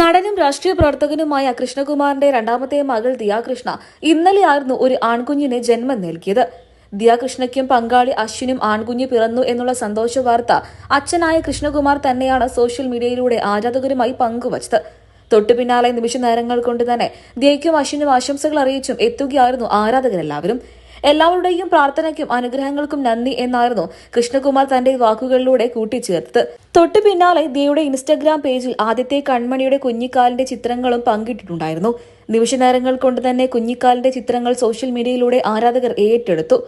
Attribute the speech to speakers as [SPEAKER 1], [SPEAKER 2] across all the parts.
[SPEAKER 1] നടനും രാഷ്ട്രീയ പ്രവർത്തകനുമായ കൃഷ്ണകുമാറിന്റെ രണ്ടാമത്തെ മകൾ ദിയാകൃഷ്ണ ഇന്നലെയായിരുന്നു ഒരു ആൺകുഞ്ഞിനെ ജന്മം നൽകിയത്. ദിയാകൃഷ്ണയ്ക്കും പങ്കാളി അശ്വിനും ആൺകുഞ്ഞ് പിറന്നു എന്നുള്ള സന്തോഷ വാർത്ത അച്ഛനായ കൃഷ്ണകുമാർ തന്നെയാണ് സോഷ്യൽ മീഡിയയിലൂടെ ആരാധകരുമായി പങ്കുവച്ചത്. തൊട്ടു പിന്നാലെ നിമിഷ നേരങ്ങൾ കൊണ്ട് തന്നെ ദിയയ്ക്കും അശ്വിനും ആശംസകൾ അറിയിച്ചും എത്തുകയായിരുന്നു ആരാധകരെല്ലാവരും. എല്ലാവരുടെയും പ്രാർത്ഥനയ്ക്കും അനുഗ്രഹങ്ങൾക്കും നന്ദി എന്നായിരുന്നു കൃഷ്ണകുമാർ തന്റെ വാക്കുകളിലൂടെ കൂട്ടിച്ചേർത്തത്. തൊട്ടു പിന്നാലെ ദിയുടെ ഇൻസ്റ്റഗ്രാം പേജിൽ ആദ്യത്തെ കൺമണിയുടെ കുഞ്ഞിക്കാലിന്റെ ചിത്രങ്ങളും പങ്കിട്ടിട്ടുണ്ടായിരുന്നു. നിമിഷനേരങ്ങൾ കൊണ്ട് തന്നെ കുഞ്ഞിക്കാലിന്റെ ചിത്രങ്ങൾ സോഷ്യൽ മീഡിയയിലൂടെ ആരാധകർ ഏറ്റെടുത്തു.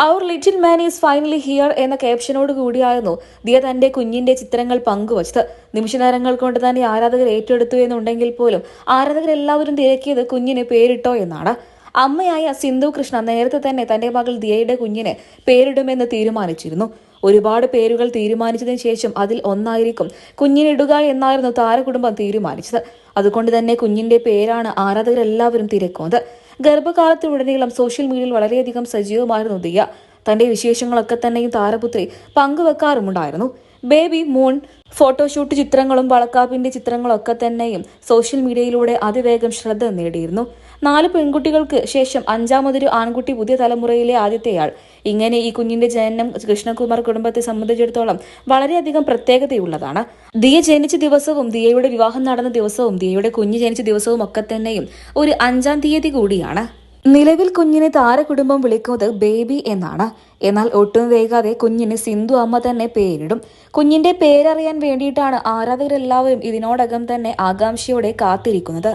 [SPEAKER 1] അവർ little man is finally here എന്ന ക്യാപ്ഷനോട് കൂടിയായിരുന്നു ദിയ തന്റെ കുഞ്ഞിന്റെ ചിത്രങ്ങൾ പങ്കുവച്ചത്. നിമിഷനേരങ്ങൾ കൊണ്ട് തന്നെ ആരാധകർ ഏറ്റെടുത്തു എന്നുണ്ടെങ്കിൽ പോലും ആരാധകർ എല്ലാവരും തിരക്കിയത് കുഞ്ഞിന് പേരിട്ടോ എന്നാണ്. അമ്മയായ സിന്ധു കൃഷ്ണ നേരത്തെ തന്നെ തന്റെ മകൾ ദിയയുടെ കുഞ്ഞിന് പേരിടുമെന്ന് തീരുമാനിച്ചിരുന്നു. ഒരുപാട് പേരുകൾ തീരുമാനിച്ചതിന് ശേഷം അതിൽ ഒന്നായിരിക്കും കുഞ്ഞിനിടുക എന്നായിരുന്നു താരകുടുംബം തീരുമാനിച്ചത്. അതുകൊണ്ട് തന്നെ കുഞ്ഞിന്റെ പേരാണ് ആരാധകരെല്ലാവരും തിരക്കുന്നത്. ഗർഭകാലത്തിലുടനീളം സോഷ്യൽ മീഡിയയിൽ വളരെയധികം സജീവമായിരുന്നു ദിയ. തന്റെ വിശേഷങ്ങളൊക്കെ തന്നെയും താരപുത്രി പങ്കുവെക്കാറുമുണ്ടായിരുന്നു. ബേബി മൂൺ ഫോട്ടോഷൂട്ട് ചിത്രങ്ങളും വളക്കാപ്പിന്റെ ചിത്രങ്ങളൊക്കെ തന്നെയും സോഷ്യൽ മീഡിയയിലൂടെ അതിവേഗം ശ്രദ്ധ നേടിയിരുന്നു. നാല് പെൺകുട്ടികൾക്ക് ശേഷം അഞ്ചാമതൊരു ആൺകുട്ടി പുതിയ തലമുറയിലെ ആദ്യത്തെയാൾ ഇങ്ങനെ ഈ കുഞ്ഞിന്റെ ജനനം കൃഷ്ണകുമാർ കുടുംബത്തെ സംബന്ധിച്ചിടത്തോളം വളരെയധികം പ്രത്യേകതയുള്ളതാണ്. ദിയ ജനിച്ച ദിവസവും ദിയയുടെ വിവാഹം നടന്ന ദിവസവും ദിയയുടെ കുഞ്ഞ് ജനിച്ച ദിവസവും ഒക്കെ തന്നെയും ഒരു അഞ്ചാം തീയതി കൂടിയാണ്. നിലവിൽ കുഞ്ഞിനെ താരകുടുംബം വിളിക്കുന്നത് ബേബി എന്നാണ്. എന്നാൽ ഒട്ടും വൈകാതെ കുഞ്ഞിന് സിന്ധു അമ്മ തന്നെ പേരിടും. കുഞ്ഞിന്റെ പേരറിയാൻ വേണ്ടിയിട്ടാണ് ആരാധകരെല്ലാവരും ഇതിനോടകം തന്നെ ആകാംക്ഷയോടെ കാത്തിരിക്കുന്നത്.